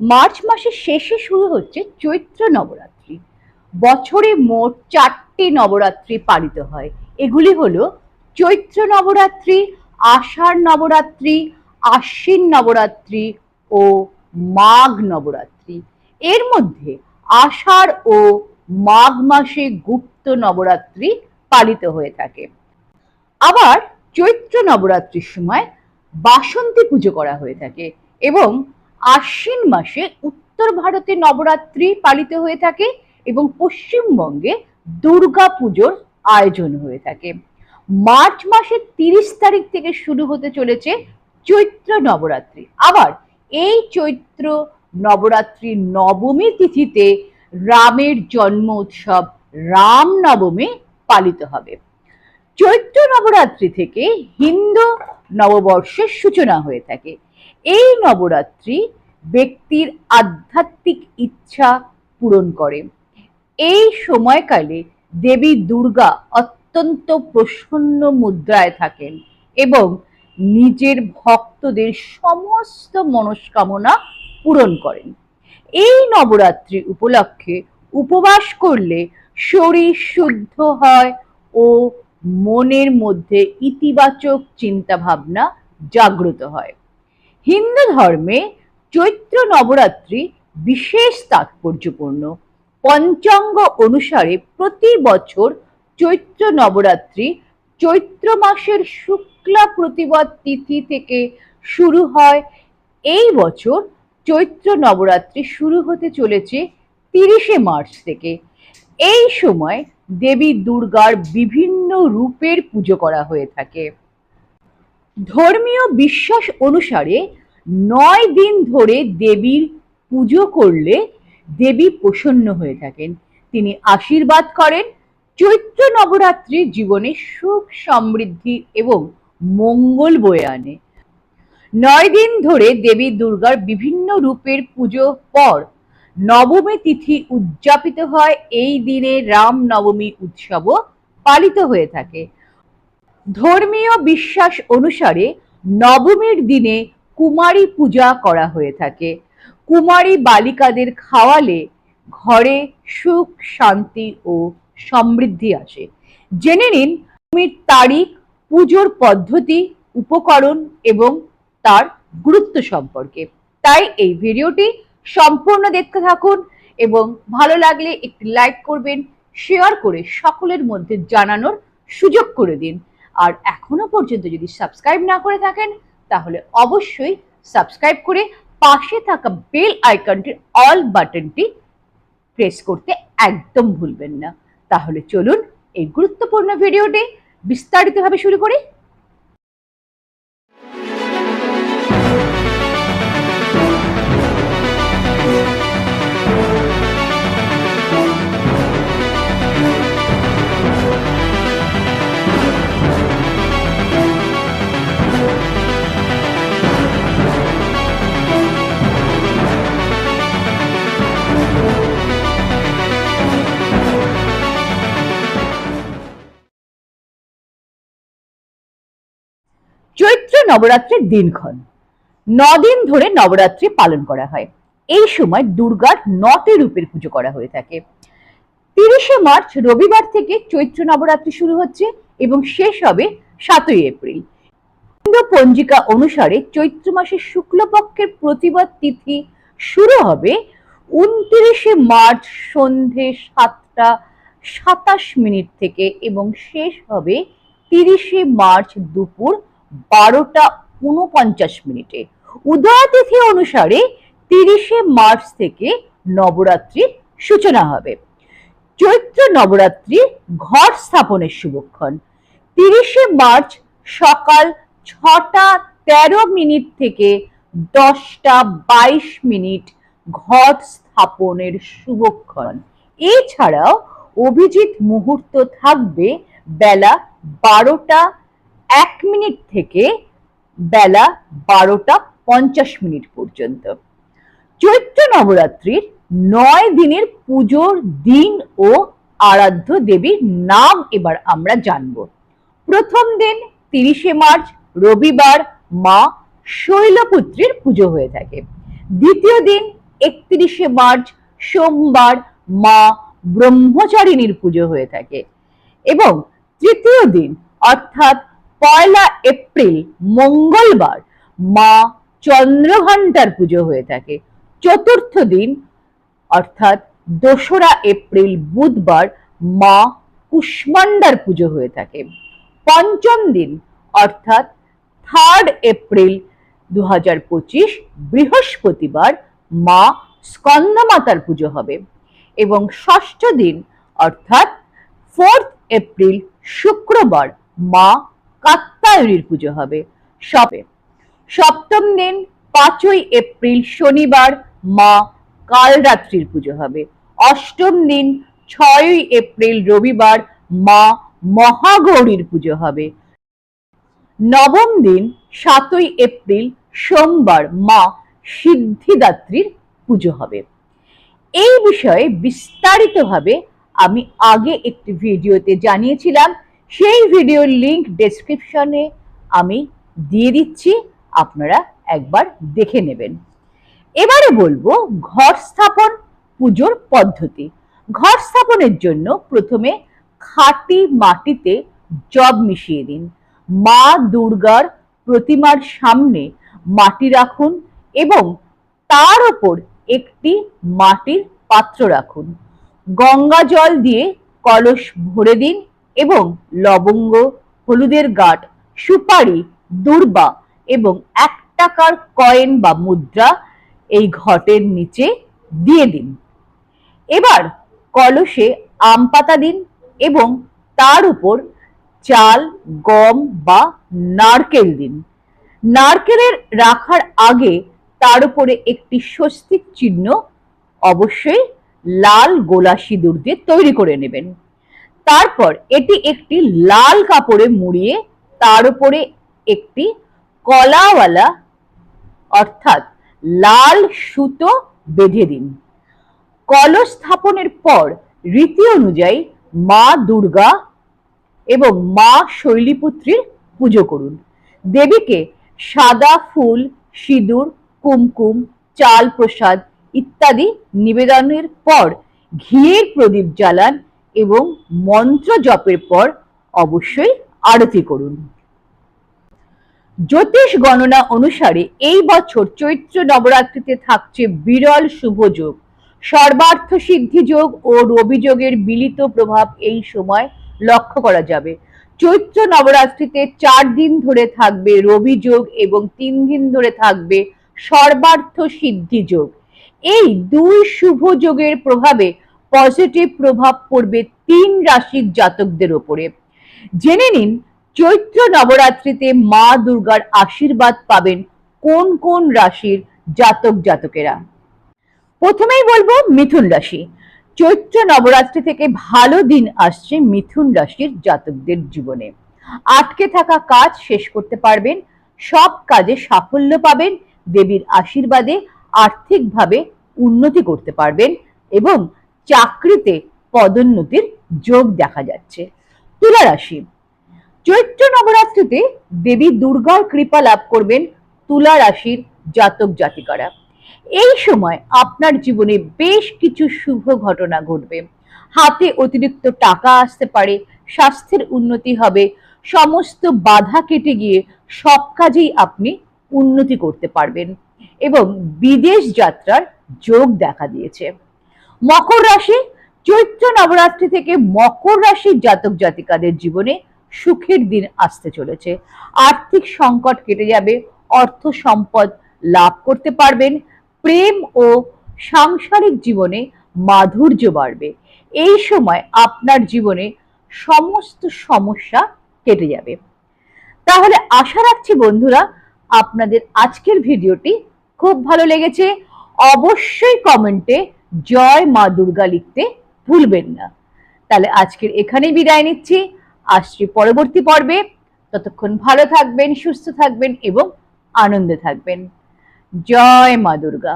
March মাসের শেষে শুরু হচ্ছে চৈত্র নবরাত্রি। বছরে মোট চারটি নবরাত্রি পালিত হয়। এগুলি হলো চৈত্র নবরাত্রি, আষাঢ় নবরাত্রি, আশ্বিন নবরাত্রি ও মাঘ নবরাত্রি। এর মধ্যে আষাঢ় ও মাঘ মাসে গুপ্ত নবরাত্রি পালিত হয়ে থাকে। আবার চৈত্র নবরাত্রির সময় বাসন্তী পুজো করা হয়ে থাকে এবং আশ্বিন মাসে উত্তর ভারতে নবরাত্রি পালিত হয়ে থাকে এবং পশ্চিমবঙ্গে দুর্গা পুজোর আয়োজন হয়ে থাকে। মার্চ মাসের তিরিশ তারিখ থেকে শুরু হতে চলেছে চৈত্র নবরাত্রি। আবার এই চৈত্র নবরাত্রি নবমী তিথিতে রামের জন্ম উৎসব রাম নবমী পালিত হবে। চৈত্র নবরাত্রি থেকে হিন্দু নববর্ষের সূচনা হয়ে থাকে। এই নবরাত্রি ব্যক্তির আধ্যাত্মিক ইচ্ছা পূরণ করে। এই সময়কালে দেবী দুর্গা অত্যন্ত প্রসন্ন মুদ্রায় থাকেন এবং নিজের ভক্তদের সমস্ত মনস্কামনা পূরণ করেন। এই নবরাত্রি উপলক্ষে উপবাস করলে শরীর শুদ্ধ হয় ও মনের মধ্যে ইতিবাচক চিন্তা ভাবনা জাগ্রত হয়। হিন্দু ধর্মে চৈত্র নবরাত্রি বিশেষ তাৎপর্যপূর্ণ। পঞ্চাঙ্গ অনুসারে প্রতি বছর চৈত্র নবরাত্রি চৈত্র মাসের শুক্লা প্রতিবাদ তিথি থেকে শুরু হয়। এই বছর চৈত্র নবরাত্রি শুরু হতে চলেছে তিরিশে মার্চ থেকে। এই সময় দেবী দুর্গার বিভিন্ন রূপের পুজো করা হয়ে থাকে। ধর্মীয় বিশ্বাস অনুসারে নয় দিন ধরে দেবীর পুজো করলে দেবী প্রসন্ন হয়ে থাকেন। তিনি আশীর্বাদ করেন। চৈত্র নবরাত্রি জীবনে সুখ সমৃদ্ধি এবং মঙ্গল বয়ে আনে। নয় দিন ধরে দেবী দুর্গার বিভিন্ন রূপের পুজো পর নবমী তিথি উদযাপিত হয়। এই দিনে রাম নবমী উৎসবও পালিত হয়ে থাকে। ধর্মীয় বিশ্বাস অনুসারে নবমীর দিনে কুমারী পূজা করা হয়ে থাকে। কুমারী বালিকাদের খাওয়ালে ঘরে সুখ, শান্তি ও সমৃদ্ধি আসে। জেনে নিন নবমীর তারিখ, পুজোর পদ্ধতি, উপকরণ এবং তার গুরুত্ব সম্পর্কে। তাই এই ভিডিওটি সম্পূর্ণ দেখতে থাকুন এবং ভালো লাগলে একটি লাইক করবেন, শেয়ার করে সকলের মধ্যে জানানোর সুযোগ করে দিন। আর এখনও পর্যন্ত যদি সাবস্ক্রাইব না করে থাকেন তাহলে অবশ্যই সাবস্ক্রাইব করে পাশে থাকা বেল আইকনটির অল বাটনটি প্রেস করতে একদম ভুলবেন না। তাহলে চলুন এই গুরুত্বপূর্ণ ভিডিওটি বিস্তারিতভাবে শুরু করি। নবরাত্রির দিনক্ষণ। দিন ধরে নবরাত্রি পালন করা হয়। এই সময় দুর্গার নটি রূপের পুজো করা হয়ে থাকে। তিরিশে মার্চ রবিবার থেকে চৈত্র নবরাত্রি শুরু হচ্ছে এবং শেষ হবে সাতই এপ্রিল। হিন্দু পঞ্জিকা অনুসারে চৈত্র মাসের শুক্লপক্ষের প্রতিবাদ তিথি শুরু হবে উনত্রিশে মার্চ সন্ধে সাতটা সাতাশ মিনিট থেকে এবং শেষ হবে তিরিশে মার্চ দুপুর বারোটা উনপঞ্চাশ মিনিটে। উদয় তিথি অনুসারে তিরিশে মার্চ থেকে নবরাত্রির সূচনা হবে। চৈত্র নবরাত্রি ঘট স্থাপনের শুভক্ষণ। তিরিশে মার্চ সকাল ছটা তেরো মিনিট থেকে দশটা বাইশ মিনিট ঘট স্থাপনের শুভক্ষণ। এছাড়াও অভিজিৎ মুহূর্ত থাকবে বেলা বারোটা এক মিনিট থেকে বেলা বারোটা পঞ্চাশ মিনিট পর্যন্ত। চৈত্র নবরাত্রির নয় দিনের পুজোর দিন ও আরাধ্য দেবীর নাম এবার আমরা জানব। প্রথম দিন তিরিশে মার্চ, রবিবার মা শৈলপুত্রীর পুজো হয়ে থাকে। দ্বিতীয় দিন একত্রিশে মার্চ, সোমবার মা ব্রহ্মচারিণীর পুজো হয়ে থাকে। এবং তৃতীয় দিন অর্থাৎ পয়লা এপ্রিল, মঙ্গলবার মা চন্দ্রঘণ্টার পুজো হয়ে থাকে। চতুর্থ দিন, অর্থাৎ দোসরা এপ্রিল, বুধবার মা কুষ্মান্ডার পুজো হয়ে থাকে। পঞ্চম দিন, অর্থাৎ থার্ড এপ্রিল দু বৃহস্পতিবার মা স্কন্দমাতার পুজো হবে। এবং ষষ্ঠ দিন, অর্থাৎ ফোর্থ এপ্রিল, শুক্রবার মা কাত্তায়নীর পুজো হবে। সবে। সপ্তম দিন, পাঁচই এপ্রিল, শনিবার, মা কালরাত্রির পুজো হবে। অষ্টম দিন, ছয়ই এপ্রিল, রবিবার, মা মহাগৌরীর পুজো হবে। নবম দিন, সাতই এপ্রিল, সোমবার, মা সিদ্ধিদাত্রীর পুজো হবে। এই বিষয়ে বিস্তারিতভাবে আমি আগে একটি ভিডিওতে জানিয়েছিলাম সেই ভিডিওর লিংক ডেসক্রিপশনে আমি দিয়ে দিচ্ছি, আপনারা একবার দেখে নেবেন। এবারে বলব ঘর স্থাপন পুজোর পদ্ধতি। ঘর স্থাপনের জন্য প্রথমে খাঁটি মাটিতে জব মিশিয়ে দিন। মা দুর্গার প্রতিমার সামনে মাটি রাখুন এবং তার ওপর একটি মাটির পাত্র রাখুন। গঙ্গা জল দিয়ে কলস ভরে দিন এবং লবঙ্গ, হলুদের গাঁট, সুপারি, দুর্বা এবং এক টাকার কয়েন বা মুদ্রা এই ঘটের নিচে দিয়ে দিন। এবার কলসে আম পাতা দিন এবং তার উপর চাল, গম বা নারকেল দিন। নারকেলের রাখার আগে তার উপরে একটি স্বস্তিক চিহ্ন অবশ্যই লাল গোলা সিঁদুর দিয়ে তৈরি করে নেবেন। তারপর এটি একটি লাল কাপড়ে মুড়িয়ে তার উপরে একটি কলাওয়ালা, অর্থাৎ লাল সুতো বেঁধে দিন। কলস স্থাপনের পর রীতি অনুযায়ী মা দুর্গা এবং মা শৈলীপুত্রীর পুজো করুন। দেবীকে সাদা ফুল, সিঁদুর, কুমকুম, চাল প্রসাদ ইত্যাদি নিবেদনের পর ঘিয়ের প্রদীপ জ্বালান এবং মন্ত্র জপের পর অবশ্যই আরতি করুন। জ্যোতিষ গণনা অনুসারে এই বছর চৈত্র নবরাত্রিতে থাকছে বিরল শুভ যোগ। সর্বার্থ সিদ্ধি যোগ ও রবি যোগের মিলিত প্রভাব এই সময় লক্ষ্য করা যাবে। চৈত্র নবরাত্রিতে চার দিন ধরে থাকবে রবি যোগ এবং তিন দিন ধরে থাকবে সর্বার্থ সিদ্ধি যোগ। এই দুই শুভ যোগের প্রভাবে পজিটিভ প্রভাব পড়বে তিন রাশির জাতকদের ওপরে। জেনে নিন, চৈত্র নবরাত্রিতে মা দুর্গার আশীর্বাদ পাবেন কোন কোন রাশির জাতক জাতকেরা? প্রথমেই বলব মিথুন রাশি। চৈত্র নবরাত্রি থেকে ভালো দিন আসছে মিথুন রাশির জাতকদের জীবনে। আটকে থাকা কাজ শেষ করতে পারবেন, সব কাজে সাফল্য পাবেন, দেবীর আশীর্বাদে আর্থিকভাবে উন্নতি করতে পারবেন এবং চাকরিতে পদোন্নতির যোগ দেখা যাচ্ছে। তুলা রাশি, চৈত্র নবরাত্রিতে দেবী দুর্গার কৃপা লাভ করবেন তুলা রাশির জাতক জাতিকারা। এই সময় আপনার জীবনে বেশ কিছু শুভ ঘটনা ঘটবে। হাতে অতিরিক্ত টাকা আসতে পারে, স্বাস্থ্যের উন্নতি হবে, সমস্ত বাধা কেটে গিয়ে সব কাজেই আপনি উন্নতি করতে পারবেন এবং বিদেশ যাত্রার যোগ দেখা দিয়েছে। মকর রাশি, চৈত্র নবরাত্রি থেকে মকর রাশির জাতক জাতিকাদের জীবনে সুখের দিন আসতে চলেছে। আর্থিক সংকট কেটে যাবে, অর্থ সম্পদ লাভ করতে পারবেন, প্রেম ও সাংসারিক জীবনে মাধুর্য বাড়বে। এই সময় আপনার জীবনে সমস্ত সমস্যা কেটে যাবে। তাহলে আশা রাখছি বন্ধুরা, আপনাদের আজকের ভিডিওটি খুব ভালো লেগেছে। অবশ্যই কমেন্টে জয় মা দুর্গা লিখতে ভুলবেন না। তাহলে আজকের এখানেই বিদায় নিচ্ছি। আসছি পরবর্তী পর্বে। ততক্ষণ ভালো থাকবেন, সুস্থ থাকবেন এবং আনন্দে থাকবেন। জয় মা দুর্গা।